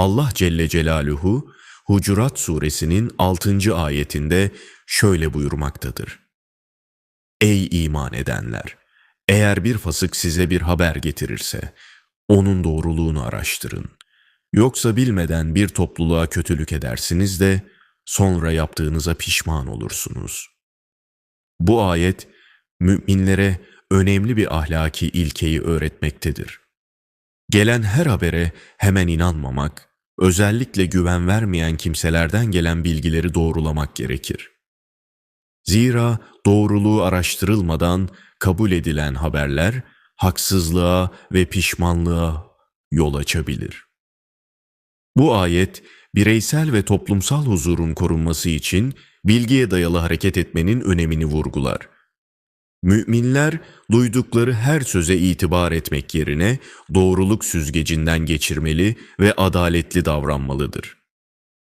Allah Celle Celaluhu Hucurat suresinin 6. ayetinde şöyle buyurmaktadır. Ey iman edenler! Eğer bir fasık size bir haber getirirse, onun doğruluğunu araştırın. Yoksa bilmeden bir topluluğa kötülük edersiniz de, sonra yaptığınıza pişman olursunuz. Bu ayet, müminlere önemli bir ahlaki ilkeyi öğretmektedir. Gelen her habere hemen inanmamak, özellikle güven vermeyen kimselerden gelen bilgileri doğrulamak gerekir. Zira doğruluğu araştırılmadan kabul edilen haberler haksızlığa ve pişmanlığa yol açabilir. Bu ayet bireysel ve toplumsal huzurun korunması için bilgiye dayalı hareket etmenin önemini vurgular. Müminler duydukları her söze itibar etmek yerine doğruluk süzgecinden geçirmeli ve adaletli davranmalıdır.